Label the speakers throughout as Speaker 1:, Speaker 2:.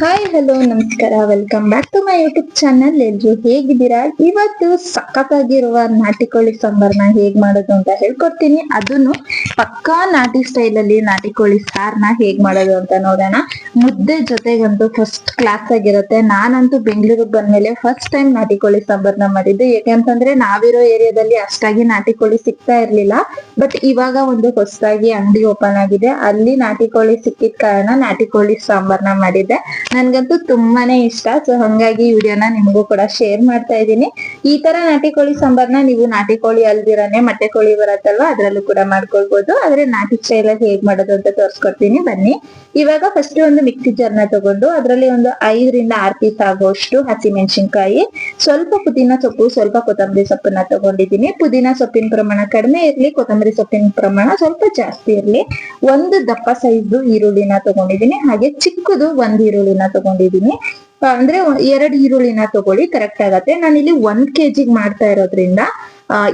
Speaker 1: Hi hello ನಮಸ್ಕಾರ. Welcome back to my YouTube channel ಎಲ್ರು ಹೇಗಿದ್ದೀರಾ? ಇವತ್ತು ಸಖತ್ತಾಗಿರುವ ನಾಟಿ ಕೋಳಿ ಸಾಂಬಾರ್ನ ಹೇಗ್ ಮಾಡೋದು ಅಂತ ಹೇಳ್ಕೊಡ್ತೀನಿ. ಅದನ್ನು ಪಕ್ಕಾ ನಾಟಿ ಸ್ಟೈಲ್ ಅಲ್ಲಿ ನಾಟಿ ಕೋಳಿ ಸಾರ್ನ ಹೇಗ್ ಮಾಡೋದು ಅಂತ ನೋಡೋಣ. ಮುದ್ದೆ ಜೊತೆಗಂತೂ ಫಸ್ಟ್ ಕ್ಲಾಸ್ ಆಗಿರುತ್ತೆ. ನಾನಂತೂ ಬೆಂಗಳೂರಿಗೆ ಬಂದ್ಮೇಲೆ ಫಸ್ಟ್ ಟೈಮ್ ನಾಟಿ ಕೋಳಿ ಸಾಂಬಾರ್ನ ಮಾಡಿದ್ದು. ಯಾಕೆಂತಂದ್ರೆ ನಾವಿರೋ ಏರಿಯಾದಲ್ಲಿ ಅಷ್ಟಾಗಿ ನಾಟಿ ಕೋಳಿ ಸಿಗ್ತಾ ಇರ್ಲಿಲ್ಲ. ಬಟ್ ಇವಾಗ ಒಂದು ಹೊಸದಾಗಿ ಅಂಗಡಿ ಓಪನ್ ಆಗಿದೆ. ಅಲ್ಲಿ ನಾಟಿ ಕೋಳಿ ಸಿಕ್ಕಿದ ಕಾರಣ ನಾಟಿ ಕೋಳಿ ಸಾಂಬಾರ್ನ ಮಾಡಿದ್ದೆ. ನನ್ಗಂತೂ ತುಂಬಾನೇ ಇಷ್ಟ. ಸೊ ಹಂಗಾಗಿ ಈ ವಿಡಿಯೋನ ನಿಮಗೂ ಕೂಡ ಶೇರ್ ಮಾಡ್ತಾ ಇದ್ದೀನಿ. ಈ ತರ ನಾಟಿ ಕೋಳಿ ಸಾಂಬಾರ್ನ ನೀವು ನಾಟಿ ಕೋಳಿ ಅಲ್ದಿರಾನೆ ಮೊಟ್ಟೆ ಕೋಳಿ ಬರತ್ತಲ್ವಾ, ಅದ್ರಲ್ಲೂ ಕೂಡ ಮಾಡ್ಕೊಳ್ಬಹುದು ಆದ್ರೆ ನಾಟಿ ಸ್ಟೈಲ್ ಅಲ್ಲಿ ಹೇಗ್ ಮಾಡೋದು ಅಂತ ತೋರ್ಸ್ಕೊಡ್ತೀನಿ. ಬನ್ನಿ. ಇವಾಗ ಫಸ್ಟ್ ಒಂದು ಮಿಕ್ಸಿ ಜಾರ್ನ ತಗೊಂಡು, ಅದರಲ್ಲಿ ಒಂದು ಐದರಿಂದ ಆರ್ ಪೀಸ್ ಆಗುವಷ್ಟು ಹಸಿ ಮೆಣಸಿನ್ಕಾಯಿ ಸ್ವಲ್ಪ ಪುದೀನ ಸೊಪ್ಪು, ಸ್ವಲ್ಪ ಕೊತ್ತಂಬರಿ ಸೊಪ್ಪನ್ನ ತಗೊಂಡಿದ್ದೀನಿ. ಪುದೀನ ಸೊಪ್ಪಿನ ಪ್ರಮಾಣ ಕಡಿಮೆ ಇರ್ಲಿ, ಕೊತ್ತಂಬರಿ ಸೊಪ್ಪಿನ ಪ್ರಮಾಣ ಸ್ವಲ್ಪ ಜಾಸ್ತಿ ಇರ್ಲಿ. ಒಂದು ದಪ್ಪ ಸೈಜ್ ಈರುಳ್ಳಿನ ತಗೊಂಡಿದ್ದೀನಿ. ಹಾಗೆ ಚಿಕ್ಕದು ಒಂದ್ ಈರುಳ್ಳಿನ ತಗೊಂಡಿದ್ದೀನಿ ಆ, ಅಂದ್ರೆ ಎರಡ್ ಈರುಳ್ಳಿನ ತಗೊಳ್ಳಿ ಕರೆಕ್ಟ್ ಆಗತ್ತೆ. ನಾನಿಲ್ಲಿ ಒಂದ್ ಕೆಜಿಗ್ ಮಾಡ್ತಾ ಇರೋದ್ರಿಂದ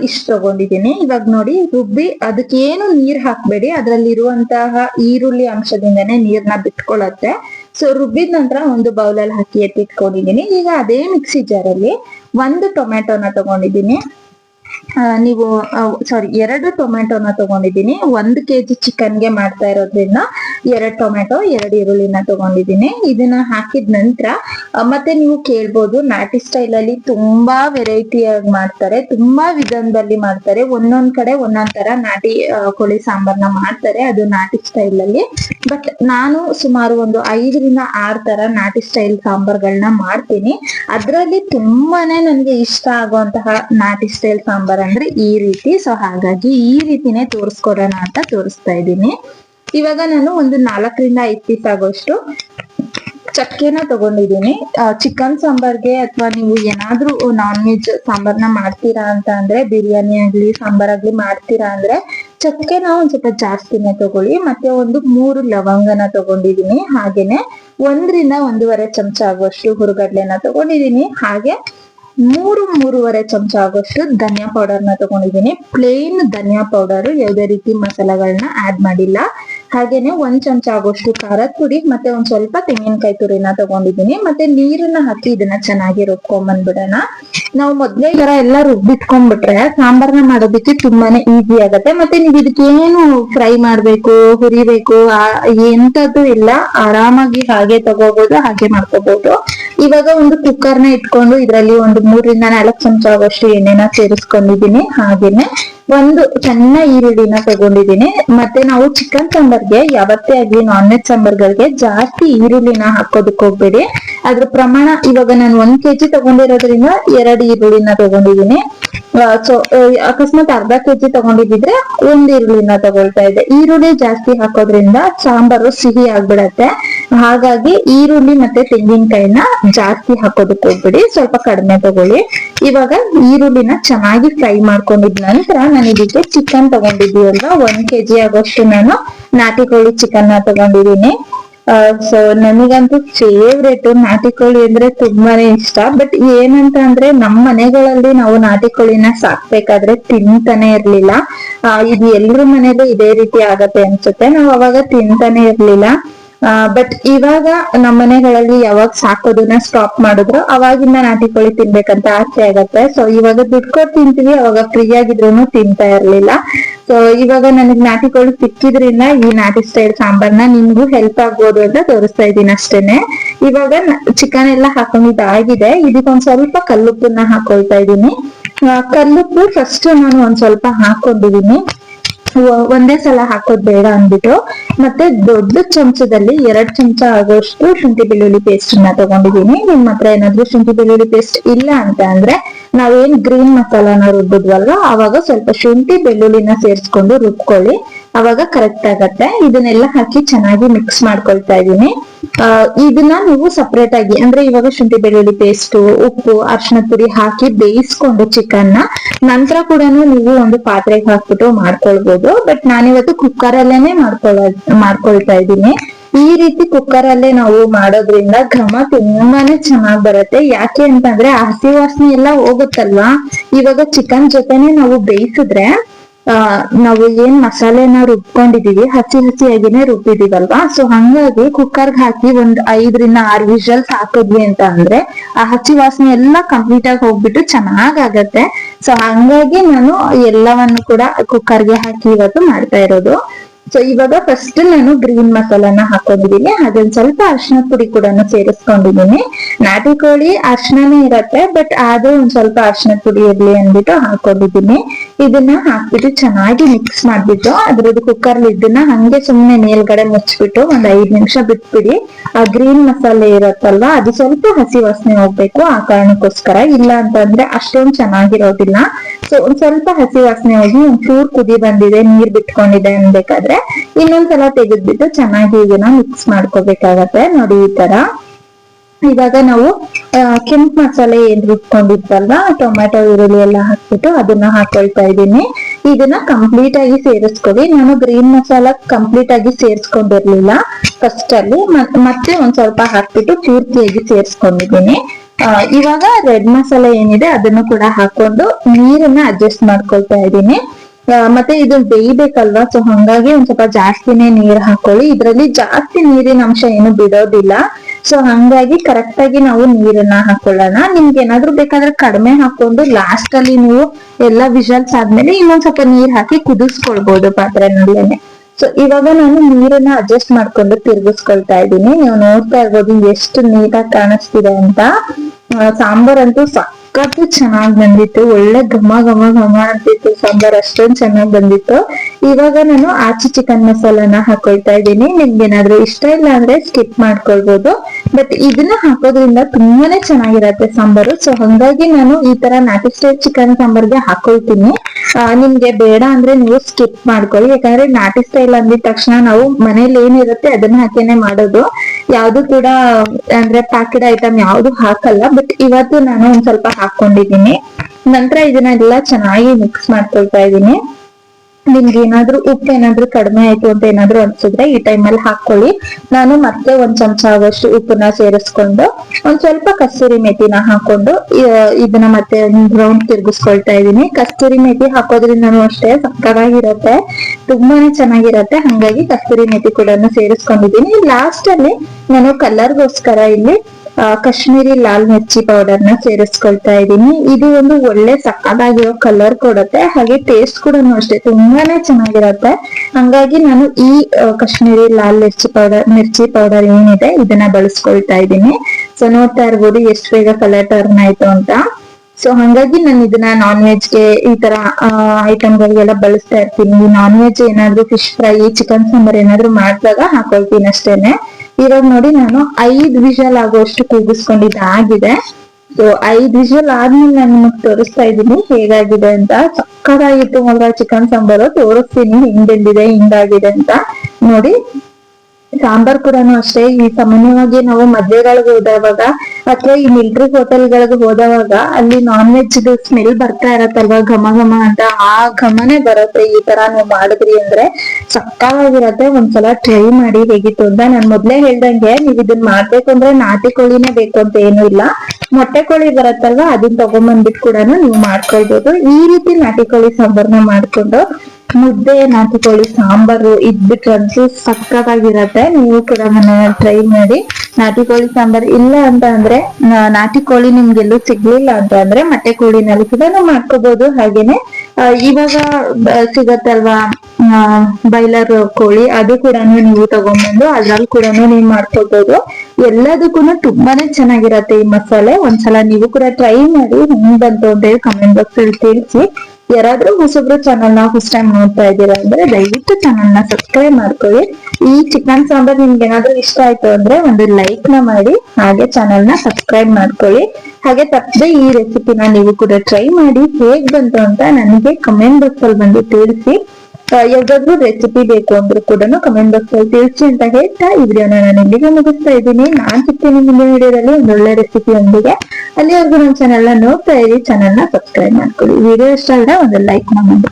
Speaker 1: ಇಷ್ಟ್ ತಗೊಂಡಿದ್ದೀನಿ ಇವಾಗ ನೋಡಿ ರುಬ್ಬಿ ಅದಕ್ಕೆ ಏನು ನೀರ್ ಹಾಕ್ಬೇಡಿ. ಅದ್ರಲ್ಲಿರುವಂತಹ ಈರುಳ್ಳಿ ಅಂಶದಿಂದನೇ ನೀರ್ನ ಬಿಟ್ಕೊಳತ್ತೆ. ಸೊ ರುಬ್ಬಿದ ನಂತರ ಒಂದು ಬೌಲಲ್ಲಿ ಹಾಕಿ ಎತ್ತಿಟ್ಕೊಂಡಿದ್ದೀನಿ ಈಗ ಅದೇ ಮಿಕ್ಸಿ ಜಾರಲ್ಲಿ ಒಂದು ಟೊಮೆಟೊನ ತಗೊಂಡಿದ್ದೀನಿ ನೀವು ಸಾರಿ ಎರಡು ಟೊಮೆಟೊನ ತಗೊಂಡಿದ್ದೀನಿ. ಒಂದು ಕೆಜಿ ಚಿಕನ್ಗೆ ಮಾಡ್ತಾ ಇರೋದ್ರಿಂದ ಎರಡು ಟೊಮೆಟೊ ಎರಡು ಈರುಳ್ಳಿನ ತಗೊಂಡಿದ್ದೀನಿ. ಇದನ್ನ ಹಾಕಿದ ನಂತರ ಮತ್ತೆ ನೀವು ಕೇಳ್ಬೋದು, ನಾಟಿ ಸ್ಟೈಲ್ ಅಲ್ಲಿ ತುಂಬಾ ವೆರೈಟಿ ಆಗಿ ಮಾಡ್ತಾರೆ, ತುಂಬಾ ವಿಧಾನದಲ್ಲಿ ಮಾಡ್ತಾರೆ. ಒಂದೊಂದ್ ಕಡೆ ಒಂದೊಂದ್ ತರ ನಾಟಿ ಕೋಳಿ ಸಾಂಬಾರ್ನ ಮಾಡ್ತಾರೆ, ಅದು ನಾಟಿ ಸ್ಟೈಲ್ ಅಲ್ಲಿ ಬಟ್ ನಾನು ಸುಮಾರು ಒಂದು ಐದರಿಂದ ಆರ್ ತರ ನಾಟಿ ಸ್ಟೈಲ್ ಸಾಂಬಾರ್ಗಳನ್ನ ಮಾಡ್ತೀನಿ. ಅದರಲ್ಲಿ ತುಂಬಾನೇ ನನ್ಗೆ ಇಷ್ಟ ಆಗುವಂತಹ ನಾಟಿ ಸ್ಟೈಲ್ ಸಾಂಬಾರ್ ಅಂದ್ರೆ ಈ ರೀತಿ. ಸೊ ಹಾಗಾಗಿ ಈ ರೀತಿನೇ ತೋರಿಸ್ಕೊಡೋಣ ಅಂತ ತೋರಿಸ್ತಾ ಇದ್ದೀನಿ. ಇವಾಗ ನಾನು ಒಂದು ನಾಲ್ಕರಿಂದ ಐದು ಪೀಸ್ ಆಗೋಷ್ಟು ಚಕ್ಕೆನ ತಗೊಂಡಿದ್ದೀನಿ. ಚಿಕನ್ ಸಾಂಬಾರ್ಗೆ ಅಥವಾ ನೀವು ಏನಾದ್ರೂ ನಾನ್ ವೆಜ್ ಸಾಂಬಾರ್ನ ಮಾಡ್ತೀರಾ ಅಂತ ಅಂದ್ರೆ, ಬಿರಿಯಾನಿ ಆಗ್ಲಿ, ಸಾಂಬಾರ್ ಆಗ್ಲಿ ಮಾಡ್ತೀರಾ ಅಂದ್ರೆ, ಚಕ್ಕೆನ ಒಂದ್ ಸ್ವಲ್ಪ ಜಾಸ್ತಿನೇ ತಗೊಳ್ಳಿ. ಮತ್ತೆ ಒಂದು ಮೂರು ಲವಂಗನ ತಗೊಂಡಿದ್ದೀನಿ. ಹಾಗೇನೆ ಒಂದರಿಂದ ಒಂದೂವರೆ ಚಮಚ ಆಗುವಷ್ಟು ಹುರುಗಡ್ಲೆನ ತಗೊಂಡಿದ್ದೀನಿ. ಹಾಗೆ ಮೂರು ಮೂರುವರೆ ಚಮಚ ಆಗೋಷ್ಟು ಧನಿಯಾ ನ ತಗೊಂಡಿದ್ದೀನಿ. ಪ್ಲೇನ್ ಧನಿಯಾ ಪೌಡರ್ ಯಾವುದೇ ರೀತಿ ಮಸಾಲೆಗಳನ್ನ ಆಡ್ ಮಾಡಿಲ್ಲ. ಹಾಗೇನೆ ಒಂದ್ ಚಮಚ ಆಗೋಷ್ಟು ಖಾರದ ಪುಡಿ, ಮತ್ತೆ ಒಂದ್ ಸ್ವಲ್ಪ ತೆಂಗಿನಕಾಯಿ ತುರಿನ ತಗೊಂಡಿದ್ದೀನಿ. ಮತ್ತೆ ನೀರನ್ನ ಹಾಕಿ ಇದನ್ನ ಚೆನ್ನಾಗಿ ರುಬ್ಕೊಂಡ್ಬಂದ್ಬಿಡೋಣ ನಾವು ಮೊದ್ಲೇ ತರ ಎಲ್ಲ ರುಬ್ಬಿಟ್ಕೊಂಡ್ಬಿಟ್ರೆ ಸಾಂಬಾರ್ನ ಮಾಡೋದಕ್ಕೆ ತುಂಬಾನೇ ಈಸಿ ಆಗತ್ತೆ. ಮತ್ತೆ ನೀವು ಇದಕ್ಕೆ ಏನು ಫ್ರೈ ಮಾಡ್ಬೇಕು, ಹುರಿಬೇಕು ಎಂತದ್ದು ಇಲ್ಲ. ಆರಾಮಾಗಿ ಹಾಗೆ ತಗೋಬಹುದು ಹಾಗೆ ಮಾಡ್ಕೋಬಹುದು ಇವಾಗ ಒಂದು ಕುಕ್ಕರ್ನ ಇಟ್ಕೊಂಡು ಇದರಲ್ಲಿ ಒಂದು ಮೂರರಿಂದ ನಾಲ್ಕು ಚಮಚ ಆಗುವಷ್ಟು ಎಣ್ಣೆನ ಸೇರಿಸ್ಕೊಂಡಿದ್ದೀನಿ. ಹಾಗೇನೆ ಒಂದು ಸಣ್ಣ ಈರುಳ್ಳಿನ ತಗೊಂಡಿದ್ದೀನಿ. ಮತ್ತೆ ನಾವು ಚಿಕನ್ ಸಾಂಬಾರ್ಗೆ ಯಾವತ್ತೇ ಆಗ್ಲಿ ನಾನ್ ವೆಜ್ ಸಾಂಬಾರ್ಗಳಿಗೆ ಜಾಸ್ತಿ ಈರುಳ್ಳಿನ ಹಾಕೋದಕ್ಕೆ ಹೋಗ್ಬೇಡಿ. ಅದ್ರ ಪ್ರಮಾಣ ಇವಾಗ ನಾನು ಒಂದ್ ಕೆಜಿ ತಗೊಂಡಿರೋದ್ರಿಂದ ಎರಡು ಈರುಳ್ಳಿನ ತಗೊಂಡಿದ್ದೀನಿ. ಅಕಸ್ಮಾತ್ ಅರ್ಧ ಕೆಜಿ ತಗೊಂಡಿದ್ರೆ ಒಂದ್ ಈರುಳ್ಳಿನ ತಗೊಳ್ತಾ ಇದ್ದೆ ಈರುಳ್ಳಿ ಜಾಸ್ತಿ ಹಾಕೋದ್ರಿಂದ ಸಾಂಬಾರು ಸಿಹಿ ಆಗ್ಬಿಡತ್ತೆ. ಹಾಗಾಗಿ ಈರುಳ್ಳಿ ಮತ್ತೆ ತೆಂಗಿನಕಾಯಿನ ಜಾಸ್ತಿ ಹಾಕೋದಕ್ಕೆ ಹೋಗ್ಬಿಡಿ. ಸ್ವಲ್ಪ ಕಡಿಮೆ ತಗೊಳ್ಳಿ. ಇವಾಗ ಈರುಳ್ಳಿನ ಚೆನ್ನಾಗಿ ಫ್ರೈ ಮಾಡ್ಕೊಂಡಿದ್ ನಂತರ ನಾನು ಇದಕ್ಕೆ ಚಿಕನ್ ತಗೊಂಡಿದ್ದೀವಲ್ವಾ? ಒಂದ್ ಕೆಜಿ ಆಗೋಷ್ಟು ನಾನು ನಾಟಿ ಕೋಳಿ ಚಿಕನ್ನ ತಗೊಂಡಿದ್ದೀನಿ. ಸೊ ನನಗಂತೂ ಫೇವ್ರೇಟ್ ನಾಟಿ ಕೋಳಿ ಅಂದ್ರೆ ತುಂಬಾನೇ ಇಷ್ಟ. ಬಟ್ ಏನಂತ ಅಂದ್ರೆ ನಮ್ಮ ಮನೆಗಳಲ್ಲಿ ನಾವು ನಾಟಿ ಕೋಳಿನ ಸಾಕ್ಬೇಕಾದ್ರೆ ತಿಂತಾನೆ ಇರ್ಲಿಲ್ಲ. ಇದು ಎಲ್ರ ಮನೇಲೂ ಇದೇ ರೀತಿ ಆಗತ್ತೆ ಅನ್ಸುತ್ತೆ. ನಾವು ಅವಾಗ ತಿಂತಾನೆ ಇರ್ಲಿಲ್ಲ. ಬಟ್ ಇವಾಗ ನಮ್ಮ ಮನೆಗಳಲ್ಲಿ ಯಾವಾಗ ಸಾಕೋದನ್ನ ಸ್ಟಾಪ್ ಮಾಡಿದ್ರು ಅವಾಗಿಂದ ನಾಟಿ ಕೋಳಿ ತಿನ್ಬೇಕಂತ ಆಸೆ ಆಗತ್ತೆ. ಸೊ ಇವಾಗ ದುಡ್ಡು ಕೊಟ್ಟು ತಿಂತೀವಿ, ಅವಾಗ ಫ್ರೀ ಆಗಿದ್ರು ತಿಂತಾ ಇರ್ಲಿಲ್ಲ. ಸೊ ಇವಾಗ ನನಗ್ ನಾಟಿ ಕೋಳಿ ಸಿಕ್ಕಿದ್ರಿಂದ ಈ ನಾಟಿ ಸ್ಟೈಲ್ ಸಾಂಬಾರ್ನ ನಿಮ್ಗೂ ಹೆಲ್ಪ್ ಆಗ್ಬೋದು ಅಂತ ತೋರಿಸ್ತಾ ಇದ್ದೀನಿ ಅಷ್ಟೇನೆ. ಇವಾಗ ಚಿಕನ್ ಎಲ್ಲ ಹಾಕೊಂಡಿದ್ದಾಗಿದೆ ಇದಕ್ಕೊಂದ್ ಸ್ವಲ್ಪ ಕಲ್ಲುಪ್ಪನ್ನ ಹಾಕೊಳ್ತಾ ಇದ್ದೀನಿ. ಕಲ್ಲುಪ್ಪು ಫಸ್ಟ್ ನಾನು ಒಂದ್ ಸ್ವಲ್ಪ ಹಾಕೊಂಡಿದೀನಿ ಒಂದೇ ಸಲ ಹಾಕೋದ್ ಬೇಡ ಅಂದ್ಬಿಟ್ಟು ಮತ್ತೆ ದೊಡ್ಡ ಚಮಚದಲ್ಲಿ ಎರಡ್ ಚಮಚ ಆಗೋಷ್ಟು ಶುಂಠಿ ಬೆಳ್ಳುಳ್ಳಿ ಪೇಸ್ಟ್ನ ತಗೊಂಡಿದೀನಿ ನಿಮ್ ಹತ್ರ ಏನಾದ್ರೂ ಶುಂಠಿ ಬೆಳ್ಳುಳ್ಳಿ ಪೇಸ್ಟ್ ಇಲ್ಲ ಅಂತ ಅಂದ್ರೆ ನಾವೇನ್ ಗ್ರೀನ್ ಮಸಾಲಾನ ರುಬ್ಬಿದ್ವಲ್ವಾ? ಅವಾಗ ಸ್ವಲ್ಪ ಶುಂಠಿ ಬೆಳ್ಳುಳ್ಳಿನ ಸೇರಿಸ್ಕೊಂಡು ರುಬ್ಕೊಳ್ಳಿ. ಅವಾಗ ಕರೆಕ್ಟ್ ಆಗತ್ತೆ. ಇದನ್ನೆಲ್ಲ ಹಾಕಿ ಚೆನ್ನಾಗಿ ಮಿಕ್ಸ್ ಮಾಡ್ಕೊಳ್ತಾ ಇದೀನಿ ಇದನ್ನ ನೀವು ಸಪ್ರೇಟ್ ಆಗಿ ಅಂದ್ರೆ ಇವಾಗ ಶುಂಠಿ ಬೆಳ್ಳುಳ್ಳಿ ಪೇಸ್ಟ್ ಉಪ್ಪು ಅರ್ಶಿನ ಪುಡಿ ಹಾಕಿ ಬೇಯಿಸ್ಕೊಂಡು ಚಿಕನ್ನ ನಂತರ ಕೂಡ ನೀವು ಒಂದು ಪಾತ್ರೆಗೆ ಹಾಕ್ಬಿಟ್ಟು ಮಾಡ್ಕೊಳ್ಬಹುದು ಬಟ್ ನಾನಿವತ್ತು ಕುಕ್ಕರ್ ಅಲ್ಲೇನೆ ಮಾಡ್ಕೊಳ್ಳೋ ಮಾಡ್ಕೊಳ್ತಾ ಇದ್ದೀನಿ. ಈ ರೀತಿ ಕುಕ್ಕರ್ ಅಲ್ಲೇ ನಾವು ಮಾಡೋದ್ರಿಂದ ಘಮ ತುಂಬಾನೇ ಚೆನ್ನಾಗ್ ಬರುತ್ತೆ. ಯಾಕೆ ಅಂತಂದ್ರೆ ಹಸಿ ವಾಸನೆ ಎಲ್ಲ ಹೋಗುತ್ತಲ್ವಾ? ಇವಾಗ ಚಿಕನ್ ಜೊತೆನೆ ನಾವು ಬೇಯಿಸಿದ್ರೆ ಆ, ನಾವು ಏನ್ ಮಸಾಲೆನ ರುಬ್ಕೊಂಡಿದೀವಿ ಹಸಿ ಹಸಿಯಾಗಿನೇ ರುಬ್ಬಿದೀವಲ್ವಾ? ಸೊ ಹಂಗಾಗಿ ಕುಕ್ಕರ್ಗೆ ಹಾಕಿ ಒಂದ್ ಐದರಿಂದ ಆರ್ ವಿಷಲ್ಸ್ ಹಾಕಿದ್ವಿ ಅಂತ ಅಂದ್ರೆ, ಆ ಹಸಿ ವಾಸನೆ ಎಲ್ಲಾ ಕಂಪ್ಲೀಟ್ ಆಗಿ ಹೋಗ್ಬಿಟ್ಟು ಚೆನ್ನಾಗ್ ಆಗತ್ತೆ ಸೊ ಹಂಗಾಗಿ ನಾನು ಎಲ್ಲವನ್ನು ಕೂಡ ಕುಕ್ಕರ್ಗೆ ಹಾಕಿ ಇವತ್ತು ಮಾಡ್ತಾ ಇರೋದು. ಸೊ ಇವಾಗ ಫಸ್ಟ್ ನಾನು ಗ್ರೀನ್ ಮಸಾಲಾನ ಹಾಕೊಂಡಿದ್ದೀನಿ. ಅದನ್ ಸ್ವಲ್ಪ ಅರ್ಶಿನ ಪುಡಿ ಕೂಡ ಸೇರಿಸ್ಕೊಂಡಿದೀನಿ ನಾಟಿ ಕೋಳಿ ಅರ್ಶಿಣನೇ ಇರತ್ತೆ ಬಟ್ ಆದ್ರೂ ಒಂದ್ ಸ್ವಲ್ಪ ಅರ್ಶಿನ ಪುಡಿ ಇರ್ಲಿ ಅಂದ್ಬಿಟ್ಟು ಹಾಕೊಂಡಿದ್ದೀನಿ. ಇದನ್ನ ಹಾಕ್ಬಿಟ್ಟು ಚೆನ್ನಾಗಿ ಮಿಕ್ಸ್ ಮಾಡ್ಬಿಟ್ಟು ಅದ್ರದ್ದು ಕುಕ್ಕರ್ ಇದನ್ನ ಹಂಗೆ ಸುಮ್ನೆ ಮೇಲ್ಗಡೆ ಮುಚ್ಚಿಬಿಟ್ಟು ಒಂದ್ ಐದ್ ನಿಮಿಷ ಬಿಟ್ಬಿಡಿ. ಆ ಗ್ರೀನ್ ಮಸಾಲೆ ಇರತ್ತಲ್ವಾ, ಅದು ಸ್ವಲ್ಪ ಹಸಿ ವಾಸನೆ ಹೋಗ್ಬೇಕು ಆ ಕಾರಣಕ್ಕೋಸ್ಕರ. ಇಲ್ಲ ಅಂತಂದ್ರೆ ಅಷ್ಟೊಂದ್ ಚೆನ್ನಾಗಿರೋದಿಲ್ಲ. ಸೊ ಒಂದ್ ಸ್ವಲ್ಪ ಹಸಿ ವಾಸನೆ ಹೋಗಿ ಚೂರ್ ಕುದಿ ಬಂದಿದೆ, ನೀರ್ ಬಿಟ್ಕೊಂಡಿದೆ ಅನ್ಬೇಕಾದ್ರೆ ಇನ್ನೊಂದ್ಸಲ ತೆಗೆದ್ಬಿಟ್ಟು ಚೆನ್ನಾಗಿ ಇದನ್ನ ಮಿಕ್ಸ್ ಮಾಡ್ಕೋಬೇಕಾಗತ್ತೆ. ನೋಡಿ ಈ ತರ. ಇವಾಗ ನಾವು ಕೆಂಪು ಮಸಾಲೆ ಏನ್ ರುಬ್ಕೊಂಡಿದ್ವಲ್ವಾ ಟೊಮೆಟೊ ಈರುಳ್ಳಿ ಎಲ್ಲ ಹಾಕ್ಬಿಟ್ಟು ಅದನ್ನ ಹಾಕೊಳ್ತಾ ಇದ್ದೀನಿ. ಇದನ್ನ ಕಂಪ್ಲೀಟ್ ಆಗಿ ಸೇರಿಸ್ಕೊಳ್ಳಿ ನಾನು ಗ್ರೀನ್ ಮಸಾಲ ಕಂಪ್ಲೀಟ್ ಆಗಿ ಸೇರಿಸ್ಕೊಂಡಿರ್ಲಿಲ್ಲ. ಫಸ್ಟ್ ಅಲ್ಲಿ ಮತ್ತೆ ಒಂದ್ ಸ್ವಲ್ಪ ಹಾಕ್ಬಿಟ್ಟು ಪೂರ್ತಿಯಾಗಿ ಸೇರಿಸ್ಕೊಂಡಿದ್ದೀನಿ. ಇವಾಗ ರೆಡ್ ಮಸಾಲೆ ಏನಿದೆ ಅದನ್ನು ಕೂಡ ಹಾಕೊಂಡು ನೀರನ್ನ ಅಡ್ಜಸ್ಟ್ ಮಾಡ್ಕೊಳ್ತಾ ಇದ್ದೀನಿ. ಮತ್ತೆ ಇದು ಬೇಯ್ಬೇಕಲ್ವಾ? ಸೊ ಹಂಗಾಗಿ ಒಂದ್ ಸ್ವಲ್ಪ ಜಾಸ್ತಿನೇ ನೀರ್ ಹಾಕೊಳ್ಳಿ. ಇದ್ರಲ್ಲಿ ಜಾಸ್ತಿ ನೀರಿನ ಅಂಶ ಏನು ಬಿಡೋದಿಲ್ಲ. ಸೊ ಹಂಗಾಗಿ ಕರೆಕ್ಟ್ ಆಗಿ ನಾವು ನೀರನ್ನ ಹಾಕೊಳ್ಳೋಣ. ನಿಮ್ಗೆ ಏನಾದ್ರು ಬೇಕಾದ್ರೆ ಕಡಿಮೆ ಹಾಕೊಂಡು ಲಾಸ್ಟ್ ಅಲ್ಲಿ ನೀವು ಎಲ್ಲಾ ವಿಷಲ್ಸ್ ಆದ್ಮೇಲೆ ಇನ್ನೊಂದ್ ಸ್ವಲ್ಪ ನೀರ್ ಹಾಕಿ ಕುದಿಸ್ಕೊಳ್ಬಹುದು ಪಾತ್ರೆನಲ್ಲೇನೆ. ಸೊ ಇವಾಗ ನಾನು ನೀರನ್ನ ಅಡ್ಜಸ್ಟ್ ಮಾಡ್ಕೊಂಡು ತಿರ್ಗಿಸ್ಕೊಳ್ತಾ ಇದ್ದೀನಿ. ನೀವು ನೋಡ್ತಾ ಇರ್ಬೋದು ಎಷ್ಟು ನೀಟಾಗಿ ಕಾಣಿಸ್ತಿದೆ ಅಂತ. ಸಾಂಬಾರ್ ಅಂತೂ ಸಖತ್ತು ಚೆನ್ನಾಗ್ ಬಂದಿತ್ತು. ಒಳ್ಳೆ ಘಮ ಘಮ ಘಮ ಅಂತಿತ್ತು ಸಾಂಬಾರ್ ಅಷ್ಟೊಂದ್ ಚೆನ್ನಾಗ್ ಬಂದಿತ್ತು. ಇವಾಗ ನಾನು ಆಚೆ ಚಿಕನ್ ಮಸಾಲಾನ ಹಾಕೊಳ್ತಾ ಇದ್ದೀನಿ. ನಿಮ್ಗೆ ಏನಾದ್ರು ಇಷ್ಟ ಇಲ್ಲ ಅಂದ್ರೆ ಸ್ಕಿಪ್ ಮಾಡ್ಕೊಳ್ಬೋದು. ಬಟ್ ಇದನ್ನ ಹಾಕೋದ್ರಿಂದ ತುಂಬಾನೇ ಚೆನ್ನಾಗಿರತ್ತೆ ಸಾಂಬಾರು. ಸೊ ಹಂಗಾಗಿ ನಾನು ಈ ತರ ನಾಟಿ ಸ್ಟೈಲ್ ಚಿಕನ್ ಸಾಂಬಾರ್ಗೆ ಹಾಕೊಳ್ತೀನಿ. ನಿಮ್ಗೆ ಬೇಡ ಅಂದ್ರೆ ನೀವು ಸ್ಕಿಪ್ ಮಾಡ್ಕೊಳ್ಳಿ. ಯಾಕಂದ್ರೆ ನಾಟಿ ಸ್ಟೈಲ್ ಅಂದಿದ ತಕ್ಷಣ ನಾವು ಮನೇಲಿ ಏನಿರುತ್ತೆ ಅದನ್ನ ಹಾಕೇನೆ ಮಾಡೋದು. ಯಾವ್ದು ಕೂಡ, ಅಂದ್ರೆ ಪ್ಯಾಕೆಡ್ ಐಟಮ್ ಯಾವ್ದು ಹಾಕಲ್ಲ ಬಟ್ ಇವತ್ತು ನಾನು ಒಂದ್ ಸ್ವಲ್ಪ ಹಾಕೊಂಡಿದೀನಿ ನಂತರ ಇದನ್ನೆಲ್ಲ ಚೆನ್ನಾಗಿ ಮಿಕ್ಸ್ ಮಾಡ್ಕೊಳ್ತಾ ಇದ್ದೀನಿ. ನಿಮ್ಗೆ ಏನಾದ್ರೂ ಉಪ್ಪು ಏನಾದ್ರೂ ಕಡಿಮೆ ಆಯ್ತು ಅಂತ ಏನಾದ್ರು ಅನ್ಸಿದ್ರೆ ಈ ಟೈಮಲ್ಲಿ ಹಾಕೊಳ್ಳಿ. ನಾನು ಮತ್ತೆ ಒಂದ್ ಚಮಚ ಆಗೋಷ್ಟು ಉಪ್ಪನ್ನ ಸೇರಿಸ್ಕೊಂಡು ಒಂದ್ ಸ್ವಲ್ಪ ಕಸ್ತೂರಿ ಮೇತಿನ ಹಾಕೊಂಡು ಇದನ್ನ ಮತ್ತೆ ರೌಂಡ್ ತಿರ್ಗಿಸ್ಕೊಳ್ತಾ ಇದೀನಿ ಕಸ್ತೂರಿ ಮೇತಿ ಹಾಕೋದ್ರಿಂದನು ಅಷ್ಟೇ ಸಕ್ಕತ್ತಾಗಿರತ್ತೆ, ತುಂಬಾನೇ ಚೆನ್ನಾಗಿರತ್ತೆ. ಹಂಗಾಗಿ ಕಸ್ತೂರಿ ಮೇತಿ ಕೂಡ ಸೇರಿಸ್ಕೊಂಡಿದೀನಿ ಲಾಸ್ಟ್ ಅಲ್ಲಿ ನಾನು ಕಲರ್ಗೋಸ್ಕರ ಇಲ್ಲಿ ಕಾಶ್ಮೀರಿ ಲಾಲ್ ಮಿರ್ಚಿ ಪೌಡರ್ನ ಸೇರಿಸ್ಕೊಳ್ತಾ ಇದ್ದೀನಿ. ಇದು ಒಂದು ಒಳ್ಳೆ ಸಕ್ಕದಾಗಿರೋ ಕಲರ್ ಕೊಡುತ್ತೆ. ಹಾಗೆ ಟೇಸ್ಟ್ ಕೂಡ ಅಷ್ಟೇ. ತುಂಬಾನೇ ಚೆನ್ನಾಗಿರುತ್ತೆ. ಹಂಗಾಗಿ ನಾನು ಈ ಕಾಶ್ಮೀರಿ ಲಾಲ್ ಮಿರ್ಚಿ ಪೌಡರ್ ಮಿರ್ಚಿ ಪೌಡರ್ ಏನಿದೆ, ಇದನ್ನ ಬಳಸ್ಕೊಳ್ತಾ ಇದ್ದೀನಿ. ಸೊ ನೋಡ್ತಾ ಇರ್ಬೋದು ಎಷ್ಟು ಬೇಗ ಕಲರ್ ಟರ್ನ್ ಆಯ್ತು ಅಂತ. ಸೊ ಹಂಗಾಗಿ ನಾನು ಇದನ್ನ ನಾನ್ ವೆಜ್ಗೆ ಈ ತರ ಐಟಮ್ ಗಳಿಗೆಲ್ಲ ಬಳಸ್ತಾ ಇರ್ತೀನಿ. ನಾನ್ ವೆಜ್ ಏನಾದ್ರು ಫಿಶ್ ಫ್ರೈ ಚಿಕನ್ ಸಾಂಬಾರ್ ಏನಾದ್ರು ಮಾಡಿದಾಗ ಹಾಕೊಳ್ತೀನಿ ಅಷ್ಟೇನೆ. ಇವಾಗ ನೋಡಿ ನಾನು ಐದ್ ವಿಷಲ್ ಆಗುವಷ್ಟು ಕೂಗಿಸ್ಕೊಂಡಿದ್ದ ಆಗಿದೆ. ಸೊ ಐದ್ ವಿಷಲ್ ಆದ್ಮೇಲೆ ನಾನು ನಿಮಗ್ ತೋರಿಸ್ತಾ ಇದ್ದೀನಿ ಹೇಗಾಗಿದೆ ಅಂತ. ಸಕ್ಕರಾಗಿತ್ತು ಮಗ ಚಿಕನ್ ಸಾಂಬಾರು. ತೋರಿಸ್ತೀನಿ ಹಿಂಗ್ ಹಿಂಗಾಗಿದೆ ಅಂತ. ನೋಡಿ, ಸಾಂಬಾರ್ ಕೂಡ ಅಷ್ಟೇ. ಈ ಸಾಮಾನ್ಯವಾಗಿ ನಾವು ಮದ್ವೆಗಳಿಗೆ ಹೋದವಾಗ ಅಥವಾ ಈ ಮಿಲ್ಟ್ರಿ ಹೋಟೆಲ್ ಗಳಿಗೆ ಹೋದವಾಗ ಅಲ್ಲಿ ನಾನ್ ವೆಜ್ ಸ್ಮೆಲ್ ಬರ್ತಾ ಇರತ್ತಲ್ವಾ? ಘಮ ಘಮ ಅಂತ ಆ ಘಮನೆ ಬರುತ್ತೆ ಈ ತರ ನೀವು ಮಾಡಿದ್ರಿ ಅಂದ್ರೆ ಸಕ್ಕವಾಗಿರತ್ತೆ ಒಂದ್ಸಲ ಟ್ರೈ ಮಾಡಿ ಹೇಗಿತ್ತು ಅಂತ ನಾನ್ ಮೊದ್ಲೇ ಹೇಳ್ದಂಗೆ ನೀವ್ ಇದನ್ ಮಾಡ್ಬೇಕು ಅಂದ್ರೆ ನಾಟಿ ಕೋಳಿನೇ ಬೇಕು ಅಂತ ಏನು ಇಲ್ಲ. ಮೊಟ್ಟೆ ಕೋಳಿ ಬರತ್ತಲ್ವಾ? ಅದನ್ನ ತಗೊಂಡ್ಬಂದ್ಬಿಟ್ಟು ಕೂಡ ನೀವು ಮಾಡ್ಕೊಳ್ಬಹುದು ಈ ರೀತಿ ನಾಟಿ ಕೋಳಿ ಸಾಂಬಾರ್ನ ಮಾಡ್ಕೊಂಡು ಮುದ್ದೆ ನಾಟಿಕೋಳಿ ಸಾಂಬಾರು ಇದ್ಬಿಟ್ರಂತೂ ಸಕ್ಕತ್ತಾಗಿರತ್ತೆ. ನೀವು ಕೂಡ ಮನೆ ಟ್ರೈ ಮಾಡಿ. ನಾಟಿ ಕೋಳಿ, ಸಾಂಬಾರ್ ಇಲ್ಲ ಅಂತ ಅಂದ್ರೆ ನಾಟಿ ಕೋಳಿ ನಿಮ್ಗೆಲ್ಲೂ ಸಿಗ್ಲಿಲ್ಲ ಅಂತ ಅಂದ್ರೆ ಮೊಟ್ಟೆ ಕೋಳಿನಲ್ಲಿ ಕೂಡ ನಾವು ಮಾಡ್ಕೋಬಹುದು ಹಾಗೇನೆ. ಇವಾಗ ಸಿಗತ್ತಲ್ವಾ ಬೈಲರ್ ಕೋಳಿ, ಅದು ಕೂಡ ನೀವು ತಗೊಂಡ್ಬಂದು ಅದ್ರಲ್ಲಿ ಕೂಡ ನೀವು ಮಾಡ್ಕೋಬಹುದು ಎಲ್ಲದಕ್ಕೂ ತುಂಬಾನೇ ಚೆನ್ನಾಗಿರತ್ತೆ ಈ ಮಸಾಲೆ. ಒಂದ್ಸಲ ನೀವು ಕೂಡ ಟ್ರೈ ಮಾಡಿ ಹೆಂಗ್ ಬಂತು ಅಂತ ಹೇಳಿ ಕಮೆಂಟ್ ಬಾಕ್ಸ್ ಅಲ್ಲಿ ತಿಳಿಸಿ. ಯಾರಾದ್ರೂ ಹೊಸಬ್ರು ಚಾನಲ್ನ ಫಸ್ಟ್ ಟೈಮ್ ನೋಡ್ತಾ ಇದ್ದೀರಾ ಅಂದ್ರೆ ದಯವಿಟ್ಟು ಚಾನಲ್ನ ಸಬ್ಸ್ಕ್ರೈಬ್ ಮಾಡ್ಕೊಳ್ಳಿ. ಈ ಚಿಕನ್ ಸಾಂಬಾರ್ ನಿಮ್ಗೆ ಏನಾದ್ರೂ ಇಷ್ಟ ಆಯ್ತು ಅಂದ್ರೆ ಒಂದು ಲೈಕ್ನ ಮಾಡಿ, ಹಾಗೆ ಚಾನಲ್ನ ಸಬ್ಸ್ಕ್ರೈಬ್ ಮಾಡ್ಕೊಳ್ಳಿ. ಹಾಗೆ ತಪ್ಪದೆ ಈ ರೆಸಿಪಿನ ನೀವು ಕೂಡ ಟ್ರೈ ಮಾಡಿ, ಹೇಗ್ ಬಂತು ಅಂತ ನನಗೆ ಕಮೆಂಟ್ ಬಾಕ್ಸ್ ಅಲ್ಲಿ ಬಂದು ತಿಳಿಸಿ. ಯಾವ್ದಾದ್ರು ರೆಸಿಪಿ ಬೇಕು ಅಂದ್ರೂ ಕೂಡ ಕಮೆಂಟ್ ಬಾಕ್ಸ್ ಅಲ್ಲಿ ತಿಳಿಸಿ ಅಂತ ಹೇಳ್ತಾ ಈ ವಿಡಿಯೋನ ನಾನು ಇಲ್ಲಿಗೆ ಮುಗಿಸ್ತಾ ಇದ್ದೀನಿ. ನಾನ್ ಸಿಗ್ತೀನಿ ಮುಂದಿನ ವಿಡಿಯೋದಲ್ಲಿ ಒಂದು ಒಳ್ಳೆ ರೆಸಿಪಿ ಒಂದಿಗೆ. ಅಲ್ಲಿವರೆಗೂ ನಮ್ಮ ಚಾನೆಲ್ ನೋಡ್ತಾ ಇರಿ ಚಾನೆಲ್ನ ಸಬ್ಸ್ಕ್ರೈಬ್ ಮಾಡ್ಕೊಳ್ಳಿ. ವಿಡಿಯೋ ಇಷ್ಟ ಆದ್ರೆ ಒಂದು ಲೈಕ್ ಮಾಡಿ